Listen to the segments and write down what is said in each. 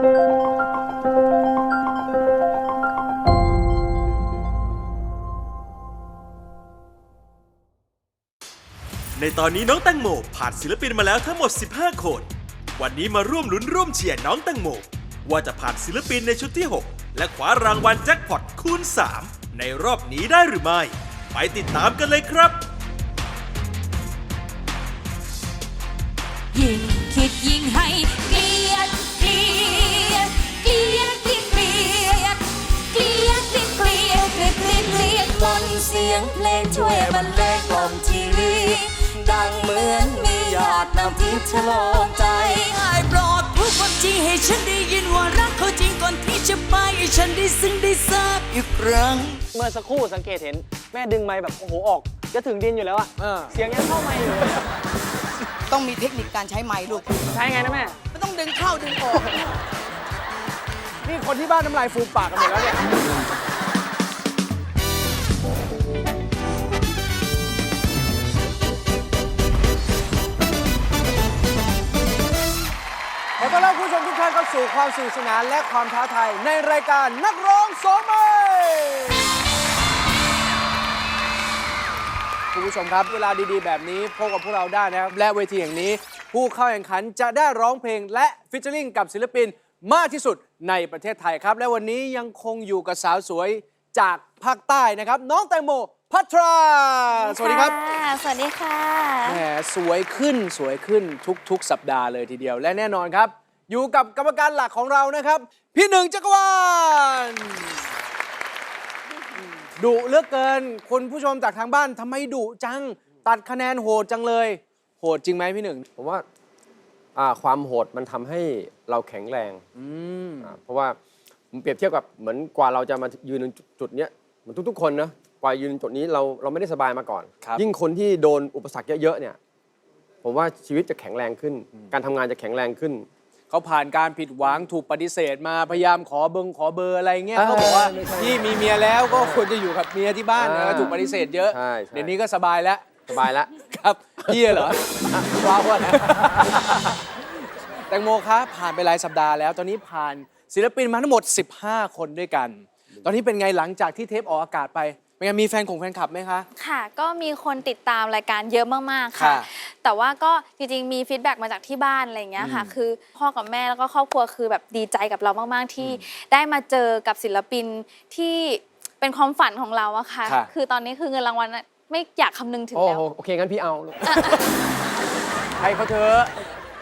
ในตอนนี้น้องแตงโมผ่านศิลปินมาแล้วทั้งหมด 15 คน วันนี้มาร่วมลุ้นร่วมเชียร์น้องแตงโม ว่าจะผ่านศิลปินในชุดที่ 6 และคว้ารางวัลแจ็คพอตคูณ 3 ในรอบนี้ได้หรือไม่ ไปติดตามกันเลยครับยิ่งคิดยิ่งให้ เสียงเพลงช่วยบรรเลงกล่อมชีวิตดังเหมือนมีหยาดน้ำทิพย์ฉลองใจได้โปรดพูดความจริงให้ฉันได้ยินว่ารักเขาจริงก่อนที่จะไปให้ฉันได้ซึ้งได้ทราบอีกครั้ง เมื่อสักครู่สังเกตเห็น แม่ดึงไม้แบบโอ้โหออก จะถึงดินอยู่แล้วอะเออ เสียงยังเข้าไม้อยู่เลยต้องมีเทคนิคการใช้ไม้ลูกใช้ไงนะแม่ ไม่ต้องดึงเข้าดึงออก นี่คนที่บ้านน้ำลายฟูมปากกันหมดแล้วเนี่ย ความสนุกสนานและความท้าทายในรายการนักร้องสองมือคุณผู้ชมครับ เวลาดีๆ แบบนี้พบกับพวกเราได้นะครับ และเวทีแห่งนี้ ผู้เข้าแข่งขันจะได้ร้องเพลงและฟิชเชอริงกับศิลปินมากที่สุดในประเทศไทยครับ และวันนี้ยังคงอยู่กับสาวสวยจากภาคใต้นะครับ น้องแตงโมพัทรา สวัสดีครับะสวัสดีค่ะ แหมสวยขึ้นสวยขึ้นทุก ๆ สัปดาห์เลยทีเดียว และแน่นอนครับ อยู่กับกรรมการหลักของเรานะครับ พี่หนึ่งจักรวาลดุเหลือกเกินคุณผู้ชมจากทางบ้านทำไมดุจัง ตัดคะแนนโหดจังเลย โหดจริงไหมพี่หนึ่งผมว่าอ่าความโหดมันทำให้เราแข็งแรงอืม อ่าเพราะว่าผมเปรียบเทียบกับเหมือนกว่าเราจะมายืนในจุดเนี้ยเหมือนทุกๆ คนนะกว่ายืนจุดนี้เราเราไม่ได้สบายมาก่อน ครับ ยิ่งคนที่โดนอุปสรรคเยอะๆเนี่ย ผมว่าชีวิตจะแข็งแรงขึ้น การทำงานจะแข็งแรงขึ้น เขาผ่านการผิดหวังถูกปฏิเสธมาพยายามขอเบิงขอเบอร์อะไรเงี้ยอ่าเขาบอกว่าไม่ใช่พี่มีเมียแล้วก็ควรจะอยู่กับเมียที่บ้านอ่าเออถูกปฏิเสธเยอะใช่ใช่ เดี๋ยวนี้ก็สบายแล้วสบายแล้ว ครับพี่เหรอว้าวนะแตงโมครับผ่านไปหลายสัปดาห์แล้ว ตอนนี้ผ่านศิลปินมาทั้งหมด 15 คนด้วยกัน ตอนนี้เป็นไงหลังจากที่เทปออกอากาศไป เป็นไงมีแฟนของแฟนคลับไหมคะ ค่ะก็มีคนติดตามรายการเยอะมากๆค่ะ ค่ะแต่ว่าก็จริงๆมีฟีดแบ็กมาจากที่บ้านอะไรอย่างเงี้ยค่ะคือพ่อกับแม่แล้วก็ครอบครัวคือแบบดีใจกับเรามากๆ ที่ได้มาเจอกับศิลปินที่เป็นความฝันของเราอะค่ะ ค่ะ คือตอนนี้คือเงินรางวัลน่ะไม่อยากคำนึงถึงโอ้แล้ว โหโอเคงั้นพี่เอาลูก ให้เขาเถอะ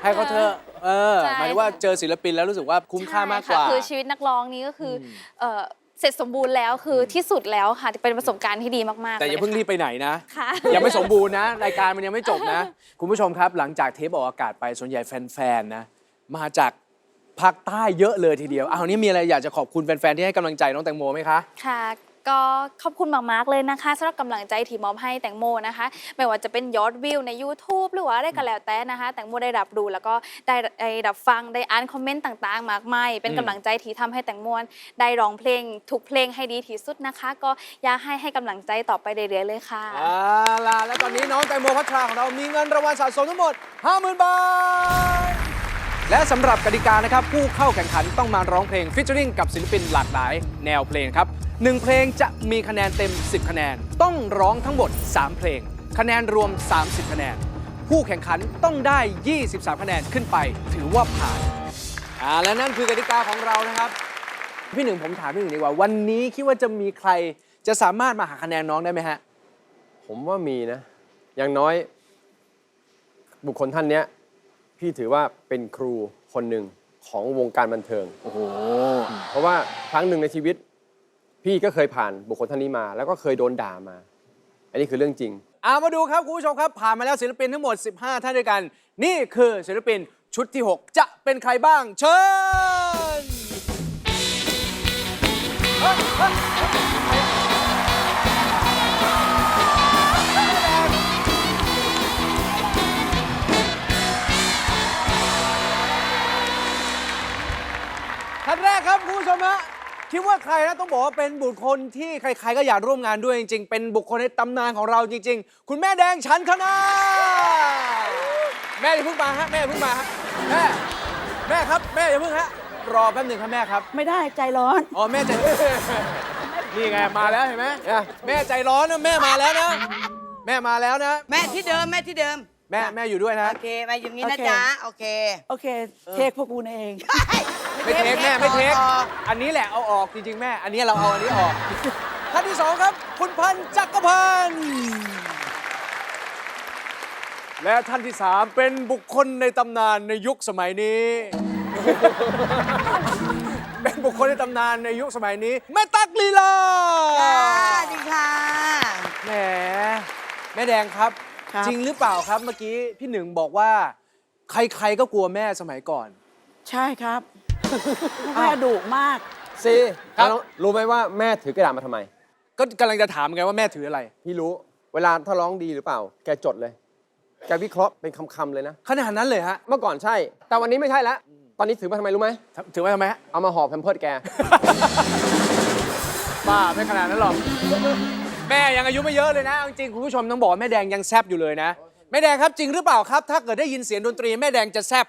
ให้เขาเถอะเออใช่ หมายถึงว่าเจอศิลปินแล้วรู้สึกว่าคุ้มค่ามากกว่า ใช่ค่ะคือชีวิตนักร้องนี้ก็คืออเอ่อ เสร็จสมบูรณ์แล้วคือที่สุดแล้วค่ะเป็นประสบการณ์ที่ดีมากๆแต่อย่าเพิ่งรีบไปไหนนะ ค่ะ ยังไม่สมบูรณ์นะ รายการมันยังไม่จบนะ คุณผู้ชมครับ หลังจากเทปออกอากาศไปส่วนใหญ่แฟนๆนะ มาจากภาคใต้เยอะเลยทีเดียวอ้าวนี่มีอะไรอยากจะขอบคุณแฟนๆที่ให้กำลังใจน้องแตงโมไหมคะ ค่ะ ก็ขอบคุณมากๆเลยนะคะสำหรับกำลังใจที่มอบให้แตงโมนะคะ ไม่ว่าจะเป็นยอดวิวใน YouTube หรือว่าอะไรก็แล้วแต่นะคะ แตงโมได้รับรู้แล้วก็ได้ได้รับฟังได้อ่านคอมเมนต์ต่างๆ มากมายเป็นกำลังใจที่ทำให้แตงโมได้ร้องเพลงทุกเพลงให้ดีที่สุดนะคะ ก็อยากให้ให้กำลังใจต่อไปเรื่อยๆเลยค่ะเอาล่ะและตอนนี้น้องแตงโมพัทราของเรามีเงินรางวัลสะสมทั้งหมด 50,000 บาท และสำหรับกติกานะครับ ผู้เข้าแข่งขันต้องมาร้องเพลงฟิชเชอริงกับศิลปินหลากหลายแนวเพลงครับหนึ่งเพลงจะมีคะแนนเต็ม 10 คะแนน ต้องร้องทั้งหมด 3 เพลง คะแนนรวม 30 คะแนน ผู้แข่งขันต้องได้ 23 คะแนนขึ้นไป ถือว่าผ่านอ่าและนั่นคือกติกาของเรานะครับ พี่หนึ่งผมถามพี่หนึ่งดีกว่า วันนี้คิดว่าจะมีใครจะสามารถมาหาคะแนนน้องได้ไหมฮะผมว่ามีนะ อย่างน้อย บุคคลท่านเนี้ย พี่ถือว่าเป็นครูคนหนึ่งของวงการบันเทิง โอ้โห เพราะว่าครั้งหนึ่งในชีวิต พี่ก็เคยผ่านบุคคลท่านนี้มา แล้วก็เคยโดนด่ามา อันนี้คือเรื่องจริง เอามาดูครับคุณผู้ชมครับ ผ่านมาแล้วศิลปินทั้งหมด 15 ท่านด้วยกัน นี่คือศิลปินชุดที่ 6 จะเป็นใครบ้าง เชิญ ครับคุณผู้ชมฮะคิดว่าใครนะต้องบอกว่าเป็นบุคคลที่ใครๆก็อยากร่วมงานด้วยจริง ๆ เป็นบุคคลในตำนานของเราจริง ๆ คุณแม่แดงชันคณาแม่อย่าเพิ่งมาฮะแม่อย่าเพิ่งมาฮะแม่แม่ครับแม่อย่าเพิ่งฮะรอแป๊บหนึ่งครับแม่ครับ ไม่ได้ใจร้อน อ๋อแม่ใจ นี่ไงมาแล้วเห็นไหมแม่ใจร้อนนะแม่มาแล้วนะแม่มาแล้วนะ แม่ที่เดิมแม่ที่เดิม แม่แม่อยู่ด้วยนะ โอเคแม่อยู่นี้นะโอเค จ๊ะ โอเค โอเค เทคพวกกูเอง ไม่เทคแม่ไม่เทคต่อ อันนี้แหละเอาออกจริงๆแม่ อันนี้เราเอาอันนี้ออก ท่านที่สองครับ คุณพันธ์จักรพันธ์และท่านที่สามเป็นบุคคลในตำนานในยุคสมัยนี้ เป็นบุคคลในตำนานในยุคสมัยนี้ แม่ตั๊กลีลาจ้าดีค่ะ แหมแม่แดงครับ ครับ จริงหรือเปล่าครับเมื่อกี้พี่หนึ่งบอกว่า ใครๆก็กลัวแม่สมัยก่อน ใช่ครับ แม่ดุมาก ซีครับ แล้วรู้ไหมว่าแม่ถือกระดาษมาทำไม ก็กำลังจะถามไงว่าแม่ถืออะไร พี่รู้ เวลาถ้าร้องดีหรือเปล่า แกจดเลย แกวิเคราะห์เป็นคำๆเลยนะ ขนาดนั้นเลยฮะเมื่อก่อนใช่ แต่วันนี้ไม่ใช่แล้ว ตอนนี้ถือมาทำไมรู้ไหมถือว่าทำไมฮะ เอามาห่อแพมเพิร์ดแก บ้าไม่ขนาดนั้นหรอก แม่ยังอายุไม่เยอะเลยนะเอาจริงๆคุณผู้ชมต้องบอกว่าแม่แดงยังแซบอยู่เลยนะ แม่แดงครับจริงหรือเปล่าครับ ถ้าเกิดได้ยินเสียงดนตรีแม่แดงจะแซบ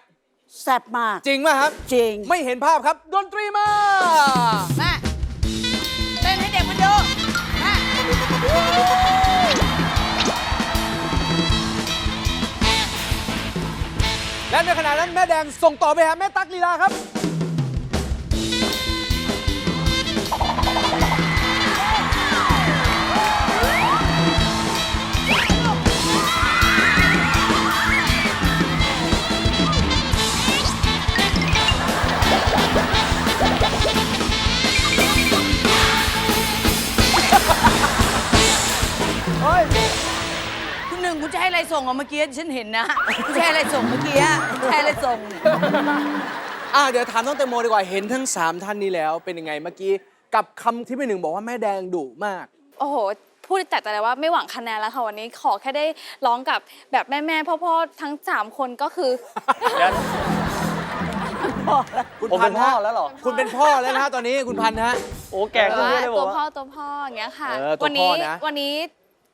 แซ่บมาก จริงไหมครับ จริง ไม่เห็นภาพครับ ดนตรีมาแม่เต้นให้เด็กมันดูแม่และในขณะนั้นแม่แดงส่งต่อไปหาแม่ตั๊กลีลาครับ นึ่งคุณจะให้อะไรส่งอะเมื่อกี้ฉันเห็นนะคุณจะให้อะไรส่งเมื่อกี้คุณจะให้อะไรส่ง อ่าเดี๋ยวถามน้องแตงโมดีกว่าเห็นทั้ง 3 ท่านนี้แล้วเป็นยังไงเมื่อกี้กับคำที่พี่หนึ่งบอกว่าแม่แดงดุมาก โอ้โห พูดจัดใจเลยว่าไม่หวังคะแนนแล้วค่ะวันนี้ขอแค่ได้ร้องกับแบบแม่ๆพ่อๆทั้ง3คนก็คือ คุณผมพัเป็นนธ์พ่อฮะแล้วเหรอ คุณเป็นพ่อแล้วนะฮะตอนนี้คุณพันธ์ฮะ โอ้แก่ขึ้นเยอะเลยบตัอวกพ่อว่าตัวพ่ออย่างเงี้ยค่ะ เออตัววัพ่อนี้นะ วันนี้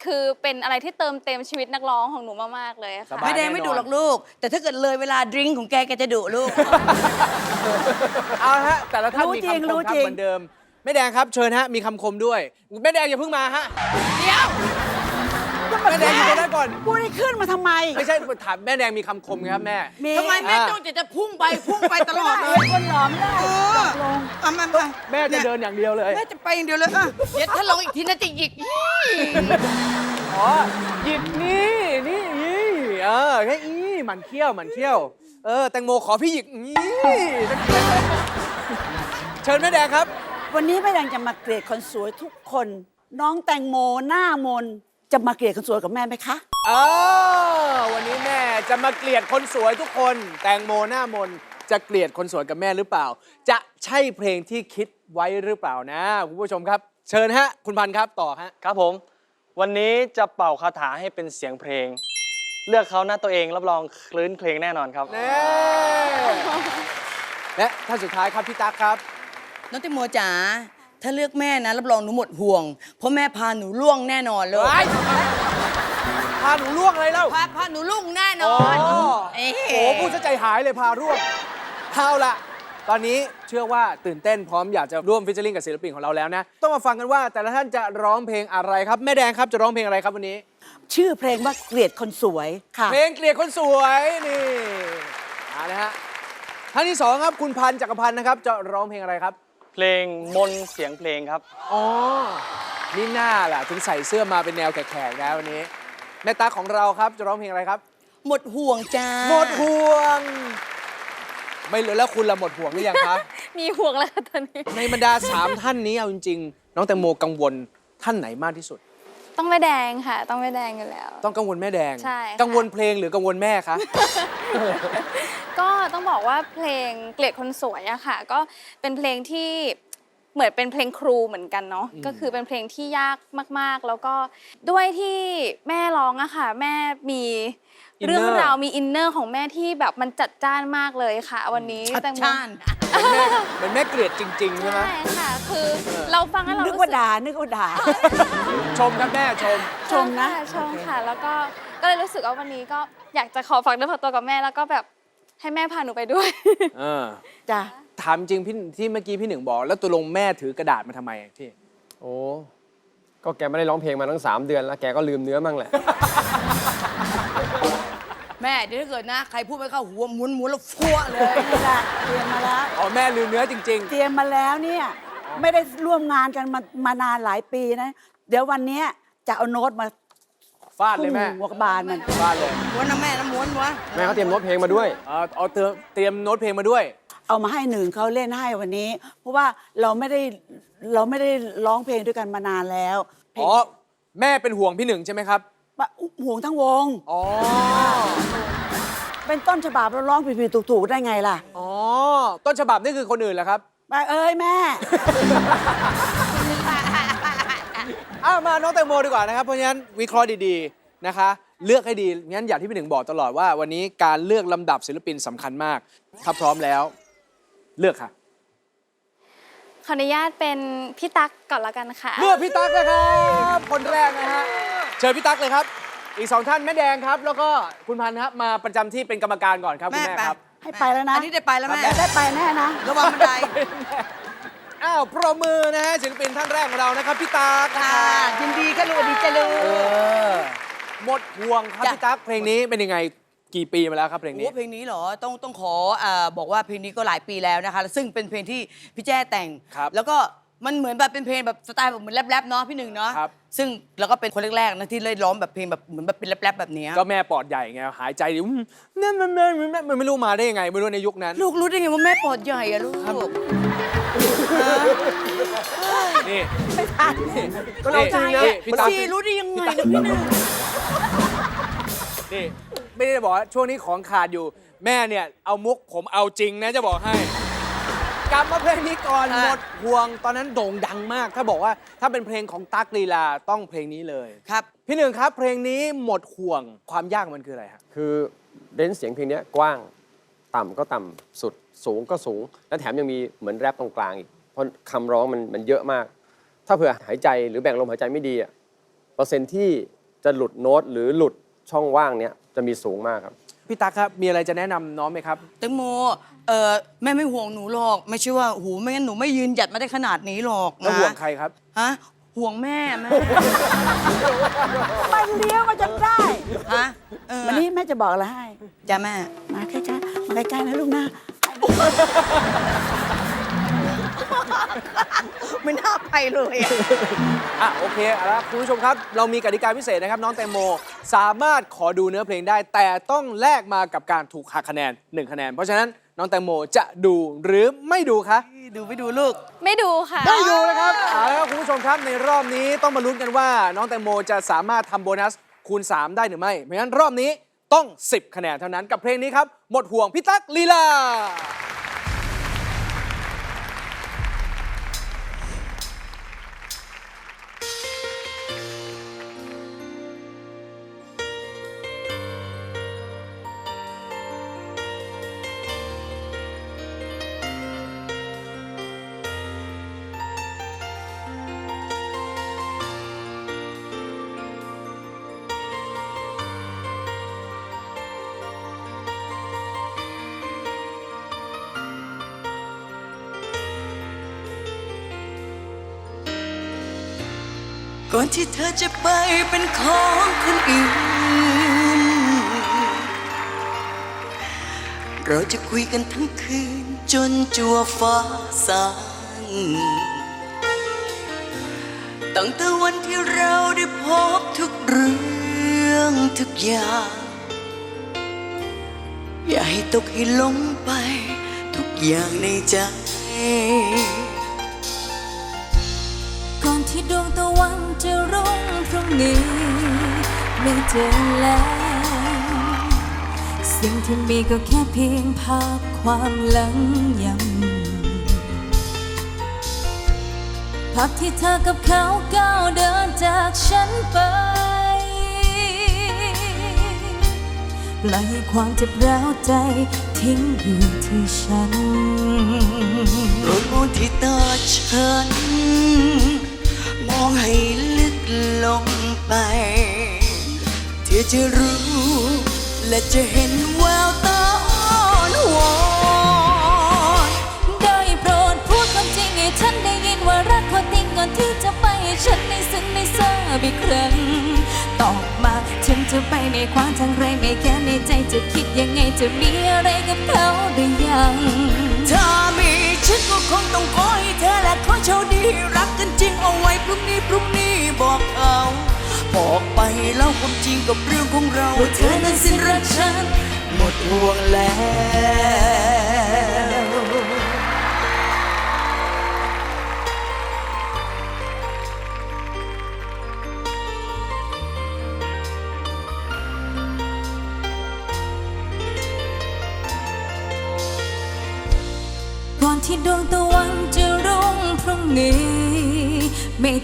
คือเป็นอะไรที่เติมเต็มชีวิตนักร้องของหนูมากๆเลยสค่ะ บาย ไม่แดงไม่ดุหรอกลูก แต่ถ้าเกิดเลยเวลาดริงก์ของแกแกจะดุลูก เอาละฮะแต่ละท่านรู้มีจริงคำครู้มครับจริง เหมือนเดิมแม่แดงครับเชิญฮะมีคำคมด้วยแม่แดงอย่าเพิ่งมาฮะเดี๋ยว แม่แดงอยู่ตรงนั้นก่อนกูได้ขึ้นมาทำไม ไม่ใช่ถามแม่แดงมีคำคมไงครับแม่ ทำไมแม่อ่าจ้องจะจะพุ่งไปพุ่งไปตลอดเลได้ยคนหลอมได้เออเอามามาแม่จะเดินอย่างเดียวเลย แม่จะไปอย่างเดียวเลยอะเดี๋ยวถ้าลองอีกทีน่าจะหยิกอ๋อ หยิบนี่ นี่อีเออแค่อีหมันเขี้ยวหมันเขี้ยว เออ แตงโมขอพี่หยิกนี่สักทีเชิญแม่แดงครับ วันนี้แม่แดงจะมาเกลียดคนสวยทุกคน น้องแตงโมหน้ามน จะมาเกลียดคนสวยกับแม่ไหมคะ เออวันนี้แม่จะมาเกลียดคนสวยทุกคน แตงโมหน้ามนจะเกลียดคนสวยกับแม่หรือเปล่า จะใช่เพลงที่คิดไว้หรือเปล่านะคุณผู้ชมครับ เชิญฮะ คุณพันธ์ครับต่อฮะ ครับผม วันนี้จะเป่าคาถาให้เป็นเสียงเพลง เลือกเขาหน้าตัวเองรับรองคลื้นเพลงแน่นอนครับ เน่และท่านสุดท้ายครับพี่ตั๊กครับ น้องแตงโมจ๋า ถ้าเลือกแม่นะรับรองหนูหมดห่วง เพราะแม่พาหนูล่วงแน่นอนเลยไอ้พาหนูล่วงอะไรเล่า พาพาหนูลุ่งแน่นโอ้อนโหเอ๊ะพูดซะใจหายเลยพาร่วงเอาละตอนนี้เชื่อว่าตื่นเต้นพร้อมอยากจะร่วมฟิชเชอร์ลิงกับศิลปินของเราแล้วนะ ต้องมาฟังกันว่าแต่ละท่านจะร้องเพลงอะไรครับ แม่แดงครับจะร้องเพลงอะไรครับวันนี้ ชื่อเพลงว่าเกลียดคนสวยค่ะ เพลงเกลียดคนสวยนี่เอาละฮะท่านที่สองครับคุณพันธ์จักรพันธ์นะครับ จะร้องเพลงอะไรครับ เพลงมนต์เสียงเพลงครับ อ๋อ นี่หน้าล่ะ ถึงใส่เสื้อมาเป็นแนวแขกๆนะวันนี้ แม่ตาของเราครับจะร้องเพลงอะไรครับ หมดห่วงจ้าหมดห่วง ไม่เหลือแล้วคุณละหมดห่วงหรือยังคะ มีห่วงแล้วค่ะตอนนี้ ในบรรดาสามท่านนี้เอาจริงๆ น้องแตงโมกังวลท่านไหนมากที่สุด ต้องแม่แดงค่ะ ต้องแม่แดงอยู่แล้ว ต้องกังวลแม่แดง ใช่ค่ะ กังวลเพลงหรือกังวลแม่คะ ก็ต้องบอกว่าเพลงเกลียดคนสวยอะค่ะ ก็เป็นเพลงที่เหมือนเป็นเพลงครูเหมือนกันเนาะก็คือเป็นเพลงที่ยากมาก ๆ แล้วก็ด้วยที่แม่ร้องอะค่ะ แม่มี Inner เรื่องราวมีอินเนอร์ของแม่ที่แบบมันจัดจ้านมากเลยค่ะ วันนี้ชัดแตงโมชาน เหมือนแม่เกลียดจริงๆใช่ไหมใช่ค่ะ คือเราฟังแล้วเรานึกรู้ว่าสึกด่านึกว่าด่า ชมครับแม่ชม ชมนะ ชมค่ะ แล้วก็ก็เลยรู้สึกว่าวันนี้ก็อยากจะขอฝากเนื้อฝากตัวกับแม่แล้วก็แบบให้แม่พาหนูไปด้วย เออ จ้ะ ถามจริงพี่ที่เมื่อกี้พี่หนึ่งบอก แล้วตัวลงแม่ถือกระดาษมาทำไมอะพี่ โอ้ ก็แกไม่ได้ร้องเพลงมาตั้งสามเดือนแล้ว แกก็ลืมเนื้อมั่งแหละ แม่เดี๋ยวถ้าเกิดนะ ใครพูดไม่เข้าหัวม้วนม้วนๆแล้วฟัวเลย นี่แหละเตรียมมาแล้ว อ๋อแม่ลืมเนื้อจริง เตรียมมาแล้วเนี่ยไม่ได้ร่วมงานกันมามานานหลายปีนะ เดี๋ยววันเนี้ยจะเอาโน้ตมาๆ ฟาดเลยแม่ ทุ่มหัวกระบาลมัน ฟาดเลยม้วนนะแม่นะม้วนม้วนแม่เขาเตรียมโน้ตเพลงมาด้วย เออเอาเตรียมเตรียมโน้ตเพลงมาด้วย เอามาให้หนึ่งเขาเล่นให้วันนี้ เพราะว่าเราไม่ได้เราไม่ได้ร้องเพลงด้วยกันมานานแล้ว อ๋อ แม่เป็นห่วงพี่หนึ่งใช่ไหมครับ ห่วงทั้งวง อ๋อ เป็นต้นฉบับเราร้องผิดๆถูกๆได้ไงล่ะอ๋อ ต้นฉบับนี่คือคนอื่นเหรอครับ ไปเอ้ยแม่ อ้าวมาน้องแตงโมดีกว่านะครับ เพราะฉะนั้นวิเคราะห์ดีๆนะคะ เลือกให้ดีงั้นอย่างที่พี่หนึ่งบอกตลอดว่าวันนี้การเลือกลำดับศิลปินสำคัญมาก ถ้าพร้อมแล้ว เลือกค่ะ ขออนุญาตเป็นพี่ตั๊กก่อนละกันค่ะ เลือกพี่ตั๊กนะครับ คนแรกนะฮะเชิญพี่ตั๊กเลยครับ อีกสองท่านแม่แดงครับ แล้วก็คุณพันธ์ครับมาประจำที่เป็นกรรมการก่อนครับคุณแม่แม่ไปครับ ให้ไปแล้วนะอันนี้ได้ไปแล้วแม่ ได้ไปแน่นะ ระวังบันไดอ้าวปรบมือนะฮะศิลปินท่านแรกของเรานะครับพี่ตั๊กนะค่ะครับยินดีค่ะลูกดีจ้ะลูเอก อหมดห่วงครับจ้ะ พี่ตั๊กเพลงนี้เป็นยังไงกี่ปีมาแล้วครับเพลงนี้ โอ้เพลงนี้เหรอ ต้องต้องขอเอ่อบอกว่าเพลงนี้ก็หลายปีแล้วนะคะ ซึ่งเป็นเพลงที่พี่แจ้แต่ง ครับแล้วก็ มันเหมือนแบบเป็นเพลงแบบสไตล์แบบเหมือนแรปๆเนาะพี่หนึ่งเนาะครับ ซึ่งเราก็เป็นคนแรกๆนะที่เลยร้องแบบเพลงแบบเหมือนแบบเป็นแรปๆแบบเนี้ยก็แม่ปอดใหญ่ไงหายใจดิอืมนั่นมันมันมันมันมันไม่รู้มาได้ยังไง ไม่รู้ในยุคนั้น ลูกรู้ได้ไงว่าแม่ปอดใหญ่อะลูกนี่ก็เราจริงนะ พี่ตั๊กพี่รู้ได้ยังไงนะพี่หนึ่งนี่ไม่ได้บอกว่าช่วงนี้ของขาดอยู่ แม่เนี่ยเอามุกผมเอาจริงนะจะบอกให้ กลับมาเพลงนี้ก่อนหมดห่วงตอนนั้นโด่งดังมาก ถ้าบอกว่าถ้าเป็นเพลงของตั๊กลีลาต้องเพลงนี้เลยครับ พี่หนึ่งครับ เพลงนี้หมดห่วงความยากมันคืออะไรฮะคือเรนจ์เสียงเพลงเนี้ยกว้าง ต่ำก็ต่ำสุดสูงก็สูง และแถมยังมีเหมือนแรปตรงกลางอีก เพราะคำร้องมันมันเยอะมาก ถ้าเผื่อหายใจหรือแบ่งลมหายใจไม่ดีอะเปอร์เซ็นต์ที่จะหลุดโน้ตหรือหลุดช่องว่างเนี้ยจะมีสูงมากครับ พี่ตั๊กครับมีอะไรจะแนะนำน้องไหมครับ แตงโม เออแม่ไม่ห่วงหนูหรอกไม่ใช่ว่าโหไม่งั้นหนูไม่ยืนหยัดมาได้ขนาดนี้หรอกแล้วนะห่วงใครครับ ฮะห่วงแม่แม่มันเลี้ยวมาจนได้ฮะเออวันนี้แม่จะบอกอะไรให้ จ้าแม่ มาใกล้ๆมาใกล้ๆนะลูกนะไม่น่าไปเลยอะ อะโอเคเอาละคุณผู้ชมครับ เรามีกติกาพิเศษนะครับ น้องแตงโม สามารถขอดูเนื้อเพลงได้ แต่ต้องแลกมากับการถูกหักคะแนน 1 คะแนน เพราะฉะนั้น น้องแตงโมจะดูหรือไม่ดูคะ ดูไม่ดูลูก ไม่ดูค่ะไม่ดูนะครับเอาละครับคุณผู้ชมครับในรอบนี้ต้องมาลุ้นกันว่า น้องแตงโมจะสามารถทำโบนัสคูณ 3 ได้หรือไม่ เพราะฉะนั้นรอบนี้ต้อง 10 คะแนนเท่านั้นกับเพลงนี้ครับ หมดห่วงพี่ตั๊กลีลา ก่อนที่เธอจะไปเป็นของคนอื่น เราจะคุยกันทั้งคืนจนจัวฟ้าสางตั้งแต่วันที่เราได้พบทุกเรื่องทุกอย่าง อย่าให้ตกให้ลงไปทุกอย่างในใจ ดวงตะวันจะรุ่งพรุ่งนี้ ไม่เจอแล้ว สิ่งที่มีก็แค่เพียงภาพความหลังยังภาพที่เธอกับเขาก้าวเดินจากฉันไปปล่อยให้ความเจ็บร้าวใจทิ้งอยู่ที่ฉันโปรดมองที่ตาฉัน องให้ลึกลงไป เธอจะรู้และจะเห็นแววตาอ้อนวอนได้โปรดพูดความจริงให้ฉันได้ยินว่ารักคนจริงก่อนที่จะไปฉันได้ซึ้งในเทราบอีกครั้งตอบมาฉันจะไปในความทางไรไม่แค่ในใจจะคิดยังไงจะมีอะไรกับเขาหรือยัง ถ้ามีฉันก็คงต้องขอให้เธอและขอโชคดีรักกันจริงเอาไว้พรุ่งนี้พรุ่งนี้บอกเขาบอกไปเล่าความจริงกับเรื่องของเราว่าเธอนั้นสิ้นรักฉัน หมดห่วงแล้ว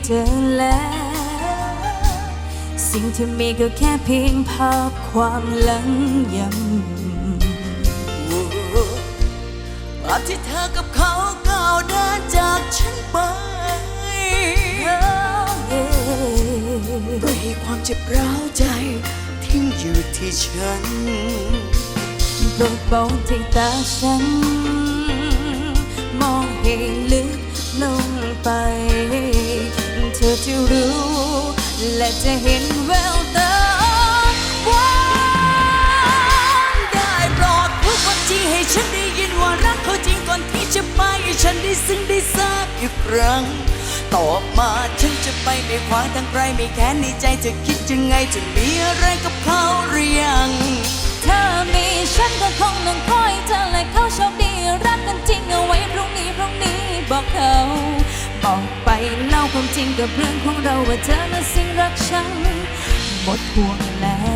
ไม่เจอแล้ว สิ่งที่มีก็แค่เพียงภาพความหลังย้ำภาพที่เธอกับเขาก้าวเดินจากฉันไปก็ให้ความเจ็บร้าวใจทิ้งอยู่ที่ฉันโปรดบอกที่ตาฉัน มองให้ลึกลงไปเธอ จะรู้ และจะเห็นแววตาว่าได้โปรดพูดความจริงให้ฉันได้ยินว่ารักเขาจริงก่อนที่จะไปให้ฉันได้ซึ้งได้ทราบอีกครั้งตอบมาฉันจะไปไม่ขวางทางไกลไม่แค้นในใจจะคิดยังไงจะมีอะไรกับเขาหรือยัง ถ้ามีฉันก็คงต้องคอยเธอและเขาโชคดีรักกันจริงเอาไว้พรุ่งนี้พรุ่งนี้บอกเขาบอกไปเล่าความจริงกับเรื่องของเราว่าเธอน่ะสิ่งรักฉันหมดห่วงแล้ว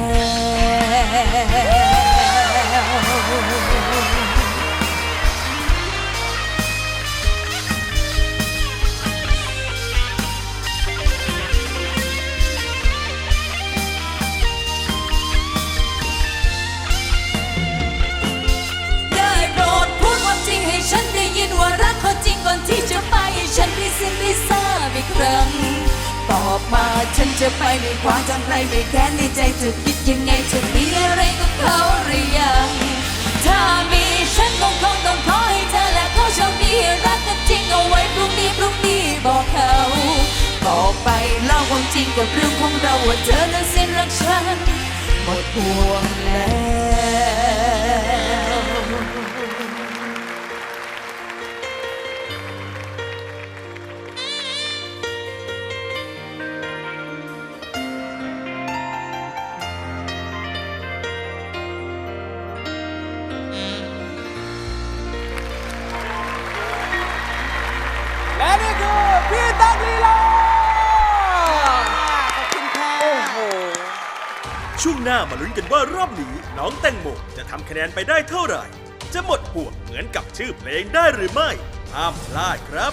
สิ้นได้ทราบอีกครั้งตอบมาฉันจะไปไม่ขวางทางใครไม่แค้นในใจเธอคิดยังไงจะมีอะไรกับเขาหรือยัง ถ้ามีฉันคงคงต้องขอให้เธอและเขาโชคดีรักกันจริงเอาไว้พรุ่งนี้พรุ่งนี้บอกเขาบอกไปเล่าความจริงกับเรื่องของเราว่าเธอนั้นสิ้นรักฉันหมดห่วงแล้ว น้ามาลุ้นกันว่ารอบนี้น้องแตงโมจะทำคะแนนไปได้เท่าไหร่ จะหมดห่วงเหมือนกับชื่อเพลงได้หรือไม่ ห้ามพลาดครับ